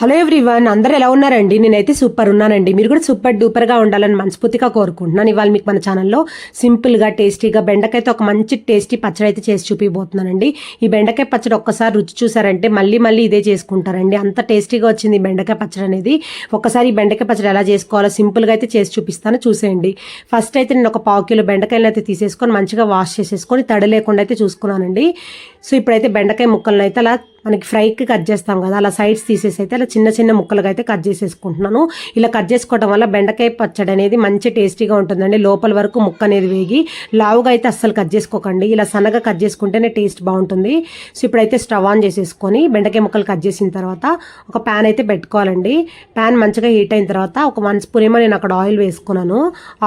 Hello everyone అందరూ ఎలా ఉన్నారండి? నేనైతే సూపర్ ఉన్నానండి. మీరు కూడా సూపర్ డూపర్గా ఉండాలని మనస్ఫూర్తిగా కోరుకుంటున్నాను. ఇవాళ మీకు మన ఛానల్లో సింపుల్గా టేస్టీగా బెండకాయతో ఒక మంచి టేస్టీ పచ్చడి అయితే చేసి చూపిపోతున్నానండి ఈ బెండకాయ పచ్చడి ఒక్కసారి రుచి చూసారంటే మళ్ళీ మళ్ళీ ఇదే చేసుకుంటారండి. అంత టేస్టీగా వచ్చింది ఈ బెండకాయ పచ్చడి అనేది. ఒక్కసారి ఈ బెండకాయ పచ్చడి ఎలా చేసుకోవాలో సింపుల్గా అయితే చేసి చూపిస్తాను. చూసేయండి. ఫస్ట్ అయితే నేను ఒక పావు కిలో బెండకాయలను అయితే తీసేసుకొని మంచిగా వాష్ చేసేసుకొని తడి లేకుండా అయితే చూసుకున్నానండి. సో ఇప్పుడైతే బెండకాయ ముక్కలను అయితే అలా మనకి ఫ్రైకి కట్ చేస్తాం కదా అలా సైడ్స్ తీసేసి అయితే అలా చిన్న చిన్న ముక్కలుగా అయితే కట్ చేసేసుకుంటున్నాను. ఇలా కట్ చేసుకోవడం వల్ల బెండకాయ పచ్చడి అనేది మంచి టేస్టీగా ఉంటుందండి. లోపల వరకు ముక్క అనేది వేగి లావుగా అయితే అస్సలు కట్ చేసుకోకండి. ఇలా సన్నగా కట్ చేసుకుంటేనే టేస్ట్ బాగుంటుంది. సో ఇప్పుడైతే స్టవ్ ఆన్ చేసేసుకొని బెండకాయ ముక్కలు కట్ చేసిన తర్వాత ఒక ప్యాన్ అయితే పెట్టుకోవాలండి. ప్యాన్ మంచిగా హీట్ అయిన తర్వాత ఒక వన్ స్పూన్ ఏమో నేను అక్కడ ఆయిల్ వేసుకున్నాను.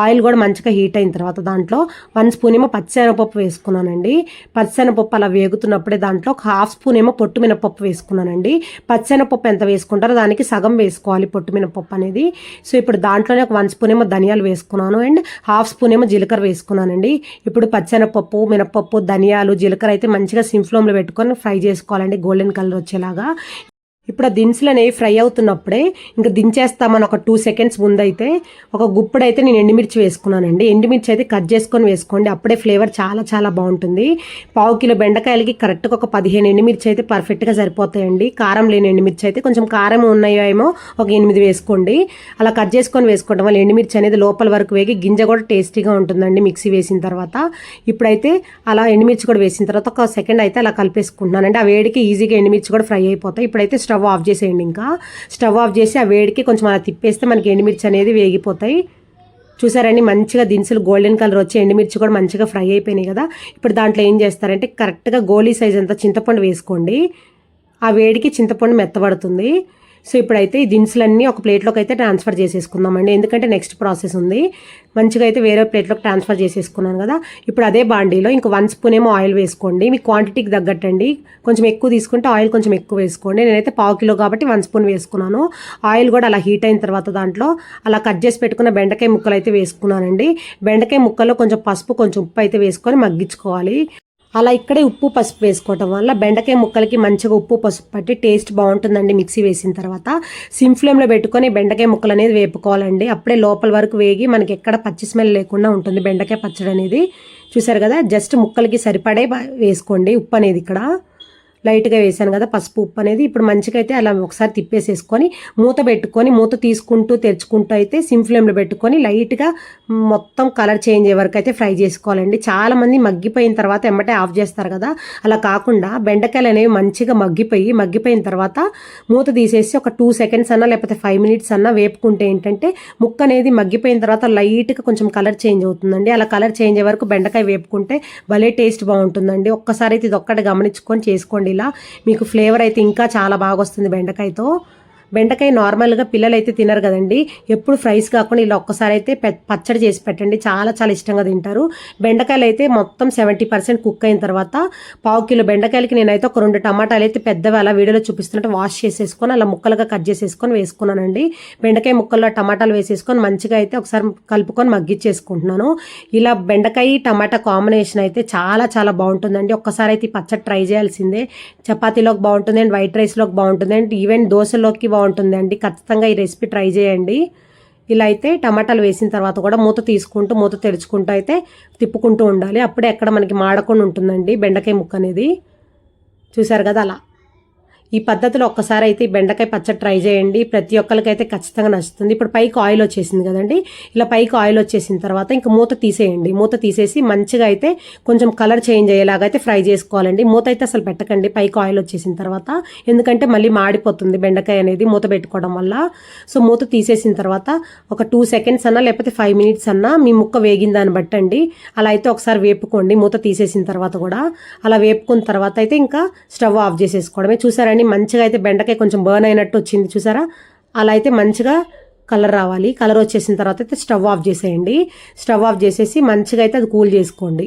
ఆయిల్ కూడా మంచిగా హీట్ అయిన తర్వాత దాంట్లో వన్ స్పూన్ ఏమో పచ్చిశనగపప్పు వేసుకున్నానండి. పచ్చిశనగపప్పు అలా వేగుతున్నప్పుడే దాంట్లో ఒక హాఫ్ స్పూన్ ఏమో పొట్టు మినపప్పు వేసుకున్నానండి. పచ్చిశనగపప్పు ఎంత వేసుకుంటారో దానికి సగం వేసుకోవాలి పొట్టు మినపప్పు అనేది. సో ఇప్పుడు దాంట్లోనే ఒక వన్ స్పూన్ ఏమో ధనియాలు వేసుకున్నాను. అండ్ హాఫ్ స్పూన్ ఏమో జీలకర్ర వేసుకున్నానండి. ఇప్పుడు పచ్చెనపప్పు మినపప్పు ధనియాలు జీలకర్ర అయితే మంచిగా సిమ్ ఫ్లేమ్లో పెట్టుకొని ఫ్రై చేసుకోవాలండి. గోల్డెన్ కలర్ వచ్చేలాగా. ఇప్పుడు ఆ దినుసులు అనేవి ఫ్రై అవుతున్నప్పుడే ఇంకా దించేస్తామని ఒక టూ సెకండ్స్ ముందైతే ఒక గుప్పుడైతే నేను ఎండుమిర్చి వేసుకున్నానండి. ఎండుమిర్చి అయితే కట్ చేసుకొని వేసుకోండి. అప్పుడే ఫ్లేవర్ చాలా చాలా బాగుంటుంది. పావు కిలో బెండకాయలకి కరెక్ట్గా ఒక పదిహేను ఎండుమిర్చి అయితే పర్ఫెక్ట్గా సరిపోతాయండి. కారం లేని ఎండుమిర్చి అయితే కొంచెం కారం ఉన్నాయో ఏమో ఒక ఎనిమిది వేసుకోండి. అలా కట్ చేసుకొని వేసుకోవడం వల్ల ఎండుమిర్చి అనేది లోపల వరకు వేగి గింజ కూడా టేస్టీగా ఉంటుందండి మిక్సీ వేసిన తర్వాత. ఇప్పుడైతే అలా ఎండుమిర్చి కూడా వేసిన తర్వాత ఒక సెకండ్ అయితే అలా కలిపేసుకుంటున్నానండి. ఆ వేడికి ఈజీగా ఎండుమిర్చి కూడా ఫ్రై అయిపోతాయి. ఇప్పుడైతే స్టవ్ ఆఫ్ చేసేయండి ఇంకా. స్టవ్ ఆఫ్ చేసి ఆ వేడికి కొంచెం అలా తిప్పేస్తే మనకి ఎండుమిర్చి అనేది వేగిపోతాయి. చూసారండి మంచిగా దినుసులు గోల్డెన్ కలర్ వచ్చి ఎండుమిర్చి కూడా మంచిగా ఫ్రై అయిపోయినాయి కదా. ఇప్పుడు దాంట్లో ఏం చేస్తారంటే కరెక్ట్గా గోలీ సైజ్ అంతా చింతపండు వేసుకోండి. ఆ వేడికి చింతపండు మెత్తబడుతుంది. సో ఇప్పుడైతే ఈ దినుసులన్నీ ఒక ప్లేట్లోకి అయితే ట్రాన్స్ఫర్ చేసేసుకుందామండి. ఎందుకంటే నెక్స్ట్ ప్రాసెస్ ఉంది. మంచిగా అయితే వేరే ప్లేట్లోకి ట్రాన్స్ఫర్ చేసేసుకున్నాను కదా. ఇప్పుడు అదే బాండీలో ఇంక వన్ స్పూన్ ఏమో ఆయిల్ వేసుకోండి. మీ క్వాంటిటీకి తగ్గట్టండి. కొంచెం ఎక్కువ తీసుకుంటే ఆయిల్ కొంచెం ఎక్కువ వేసుకోండి. నేనైతే పావు కిలో కాబట్టి వన్ స్పూన్ వేసుకున్నాను. ఆయిల్ కూడా అలా హీట్ అయిన తర్వాత దాంట్లో అలా కట్ చేసి పెట్టుకున్న బెండకాయ ముక్కలు అయితే వేసుకున్నానండి. బెండకాయ ముక్కల్లో కొంచెం పసుపు కొంచెం ఉప్పు అయితే వేసుకొని మగ్గించుకోవాలి. అలా ఇక్కడే ఉప్పు పసుపు వేసుకోవటం వల్ల బెండకాయ ముక్కలకి మంచిగా ఉప్పు పసుపు పట్టి టేస్ట్ బాగుంటుందండి మిక్సీ వేసిన తర్వాత. సిమ్ ఫ్లేమ్లో పెట్టుకొని బెండకాయ ముక్కలు అనేది వేపుకోవాలండి. అప్పుడే లోపల వరకు వేగి మనకి ఎక్కడ పచ్చి స్మెల్ లేకుండా ఉంటుంది బెండకాయ పచ్చడి అనేది. చూసారు కదా? జస్ట్ ముక్కలకి సరిపడే వేసుకోండి ఉప్పు అనేది ఇక్కడ. లైట్గా వేసాను కదా పసుపు ఉప్పు అనేది. ఇప్పుడు మంచిగా అయితే అలా ఒకసారి తిప్పేసేసుకొని మూత పెట్టుకొని మూత తీసుకుంటూ తెరుచుకుంటూ అయితే సిమ్ ఫ్లేమ్లో పెట్టుకొని లైట్గా మొత్తం కలర్ చేంజ్ అయ్యే వరకు అయితే ఫ్రై చేసుకోవాలండి. చాలా మంది మగ్గిపోయిన తర్వాత ఎమ్మటే ఆఫ్ చేస్తారు కదా. అలా కాకుండా బెండకాయలు అనేవి మంచిగా మగ్గిపోయి మగ్గిపోయిన తర్వాత మూత తీసేసి ఒక టూ సెకండ్స్ అన్నా లేకపోతే ఫైవ్ మినిట్స్ అన్నా వేపుకుంటే ఏంటంటే ముక్క అనేది మగ్గిపోయిన తర్వాత లైట్గా కొంచెం కలర్ చేంజ్ అవుతుందండి. అలా కలర్ చేంజ్ అయ్యే వరకు బెండకాయ వేపుకుంటే భలే టేస్ట్ బాగుంటుందండి. ఒక్కసారి అయితే ఇది ఒక్కటి గమనించుకొని చేసుకోండి. ఇలా మీకు ఫ్లేవర్ అయితే ఇంకా చాలా బాగా వస్తుంది బెండకాయతో. బెండకాయ నార్మల్గా పిల్లలు అయితే తినరు కదండి. ఎప్పుడు ఫ్రైస్ కాకుండా ఇలా ఒక్కసారి అయితే పచ్చడి చేసి పెట్టండి. చాలా చాలా ఇష్టంగా తింటారు. బెండకాయలు అయితే మొత్తం సెవెంటీ పర్సెంట్ కుక్ అయిన తర్వాత పావు కిలో బెండకాయలకి నేనైతే ఒక రెండు టమాటాలు అయితే పెద్దవి అలా వీడియోలో చూపిస్తున్నట్టు వాష్ చేసేసుకొని అలా ముక్కలుగా కట్ చేసేసుకొని వేసుకున్నానండి. బెండకాయ ముక్కల్లో టమాటాలు వేసేసుకొని మంచిగా అయితే ఒకసారి కలుపుకొని మగ్గిచ్చేసుకుంటున్నాను ఇలా బెండకాయ టమాటా కాంబినేషన్ అయితే చాలా చాలా బాగుంటుందండి. ఒక్కసారి అయితే ఈ పచ్చడి ట్రై చేయాల్సిందే. చపాతీలోకి బాగుంటుంది అండ్ వైట్ రైస్లోకి బాగుంటుంది అండ్ ఈవెన్ దోశలోకి బాగుంటుంది. అండి ఖచ్చితంగా ఈ రెసిపీ ట్రై చేయండి. ఇలా అయితే టమాటాలు వేసిన తర్వాత కూడా మూత తీసుకుంటూ మూత తెరుచుకుంటూ అయితే తిప్పుకుంటూ ఉండాలి. అప్పుడే ఎక్కడ మనకి మాడకుండా ఉంటుందండి బెండకాయ ముక్క అనేది. చూసారు కదా అలా. ఈ పద్ధతిలో ఒక్కసారి అయితే ఈ బెండకాయ పచ్చడి ట్రై చేయండి. ప్రతి ఒక్కరికైతే ఖచ్చితంగా నచ్చుతుంది. ఇప్పుడు పైకి ఆయిల్ వచ్చేసింది కదండి. ఇలా పైకి ఆయిల్ వచ్చేసిన తర్వాత ఇంకా మూత తీసేయండి. మూత తీసేసి మంచిగా అయితే కొంచెం కలర్ చేంజ్ అయ్యేలాగా అయితే ఫ్రై చేసుకోవాలండి. మూత అయితే అసలు పెట్టకండి. పైకి ఆయిల్ వచ్చేసిన తర్వాత. ఎందుకంటే మళ్ళీ మాడిపోతుంది బెండకాయ అనేది మూత పెట్టుకోవడం వల్ల. సో మూత తీసేసిన తర్వాత ఒక టూ సెకండ్స్ అన్నా లేకపోతే ఫైవ్ మినిట్స్ అన్నా మీ ముక్క వేగిన దాన్ని బట్టండి. అలా అయితే ఒకసారి వేపుకోండి. మూత తీసేసిన తర్వాత కూడా. అలా వేపుకున్న తర్వాత అయితే ఇంకా స్టవ్ ఆఫ్ చేసేసుకోవడమే. కానీ మంచిగా అయితే బెండకాయ కొంచెం బర్న్ అయినట్టు వచ్చింది చూసారా? అలా అయితే మంచిగా కలర్ రావాలి. కలర్ వచ్చేసిన తర్వాత అయితే స్టవ్ ఆఫ్ చేసేయండి. స్టవ్ ఆఫ్ చేసేసి మంచిగా అయితే అది కూల్ చేసుకోండి.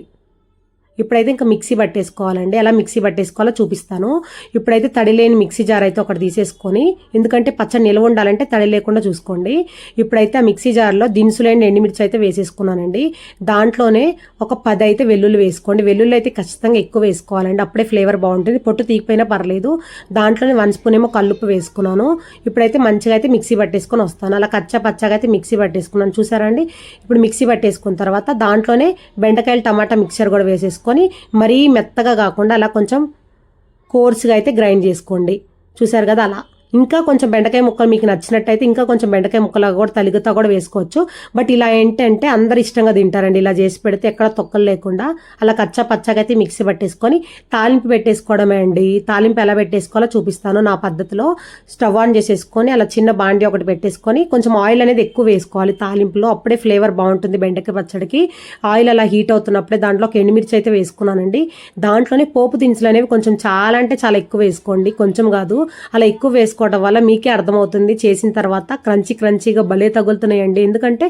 ఇప్పుడైతే ఇంకా మిక్సీ పట్టేసుకోవాలండి. ఎలా మిక్సీ పట్టేసుకోవాలో చూపిస్తాను. ఇప్పుడైతే తడి లేని మిక్సీ జార్ అయితే ఒకటి తీసేసుకొని ఎందుకంటే పచ్చడి నిల్వ ఉండాలంటే తడి లేకుండా చూసుకోండి. ఇప్పుడైతే ఆ మిక్సీ జార్లో దినుసులైన ఎండుమిర్చి అయితే వేసేసుకున్నానండి. దాంట్లోనే ఒక పది అయితే వెల్లుల్లి వేసుకోండి. వెల్లుల్లి అయితే ఖచ్చితంగా ఎక్కువ వేసుకోవాలండి. అప్పుడే ఫ్లేవర్ బాగుంటుంది. పొట్టు తీగిపోయినా పర్లేదు. దాంట్లోనే వన్ స్పూన్ ఏమో కల్లుప్పు వేసుకున్నాను. ఇప్పుడైతే మంచిగా అయితే మిక్సీ పట్టేసుకొని వస్తాను. అలా కచ్చా పచ్చగా అయితే మిక్సీ పట్టేసుకున్నాను. చూసారండి ఇప్పుడు మిక్సీ పట్టేసుకున్న తర్వాత దాంట్లోనే బెండకాయలు టమాటా మిక్చర్ కూడా చేసుకొని మరీ మెత్తగా కాకుండా అలా కొంచెం కోర్స్గా అయితే గ్రైండ్ చేసుకోండి. చూసారు కదా అలా. ఇంకా కొంచెం బెండకాయ ముక్కలు మీకు నచ్చినట్టయితే ఇంకా కొంచెం బెండకాయ ముక్కలు కూడా తలిగుతా కూడా వేసుకోవచ్చు. బట్ ఇలా ఏంటంటే అందరు ఇష్టంగా తింటారండి. ఇలా చేసి పెడితే ఎక్కడ తొక్కలు లేకుండా అలా కచ్చా పచ్చగా అయితే మిక్సీ పట్టేసుకొని తాలింపు పెట్టేసుకోవడమే అండి. తాలింపు ఎలా పెట్టేసుకోవాలో చూపిస్తాను నా పద్ధతిలో. స్టవ్ ఆన్ చేసేసుకొని అలా చిన్న బాండి ఒకటి పెట్టేసుకొని కొంచెం ఆయిల్ అనేది ఎక్కువ వేసుకోవాలి తాలింపులో. అప్పుడే ఫ్లేవర్ బాగుంటుంది బెండకాయ పచ్చడికి. ఆయిల్ అలా హీట్ అవుతున్నప్పుడే దాంట్లో ఎండుమిర్చి అయితే వేసుకున్నానండి. దాంట్లోనే పోపు దినుసులు అనేవి కొంచెం చాలా అంటే చాలా ఎక్కువ వేసుకోండి. కొంచెం కాదు. అలా ఎక్కువ వేసుకోవడం వల్ల మీకే అర్థమవుతుంది. చేసిన తర్వాత క్రంచీ క్రంచీగా భలే తగులుతున్నాయండి. ఎందుకంటే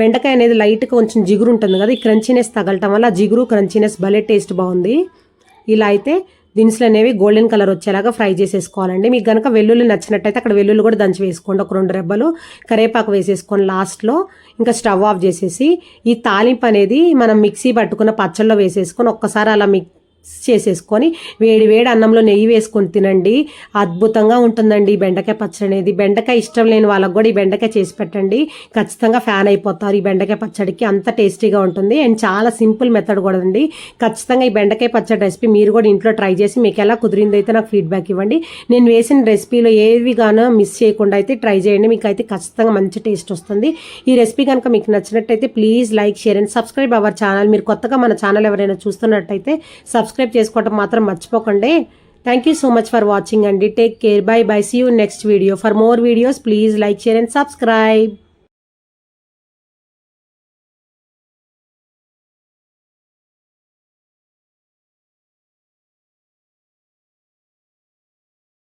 బెండకాయ అనేది లైట్గా కొంచెం జిగురు ఉంటుంది కదా ఈ క్రంచీనెస్ తగలటం వల్ల జిగురు క్రంచీనెస్ భలే టేస్ట్ బాగుంది. ఇలా అయితే దినుసులు అనేవి గోల్డెన్ కలర్ వచ్చేలాగా ఫ్రై చేసేసుకోవాలండి. మీకు కనుక వెల్లుల్లి నచ్చినట్టయితే అక్కడ వెల్లుల్లి కూడా దంచి వేసుకోండి ఒక రెండు రెబ్బలు కరేపాకు వేసేసుకొని లాస్ట్లో ఇంకా స్టవ్ ఆఫ్ చేసేసి ఈ తాలింపు అనేది మనం మిక్సీ పట్టుకున్న పచ్చళ్ళలో వేసేసుకొని ఒక్కసారి అలా మిక్స్ చేసేసుకొని వేడి వేడి అన్నంలో నెయ్యి వేసుకొని తినండి. అద్భుతంగా ఉంటుందండి ఈ బెండకాయ పచ్చడి అనేది. బెండకాయ ఇష్టం లేని వాళ్ళకి కూడా ఈ బెండకాయ చేసి పెట్టండి. ఖచ్చితంగా ఫ్యాన్ అయిపోతారు ఈ బెండకాయ పచ్చడికి. అంత టేస్టీగా ఉంటుంది. అండ్ చాలా సింపుల్ మెథడ్ కూడా అండి. ఖచ్చితంగా ఈ బెండకాయ పచ్చడి రెసిపీ మీరు కూడా ఇంట్లో ట్రై చేసి మీకు ఎలా కుదిరిందో అయితే నాకు ఫీడ్బ్యాక్ ఇవ్వండి. నేను వేసిన రెసిపీలో ఏవి గానో మిస్ చేయకుండా అయితే ట్రై చేయండి. మీకు అయితే ఖచ్చితంగా మంచి టేస్ట్ వస్తుంది. ఈ రెసిపీ కనుక మీకు నచ్చినట్టయితే please like share and subscribe our channel. మీరు కొత్తగా మన ఛానల్ ఎవరైనా చూస్తున్నట్టయితే సబ్స్క్రైబ్ చేసుకోవటం మాత్రం మర్చిపోకండి. Thank you so much for watching అండి. Take care bye bye see you next video for more videos please like share and subscribe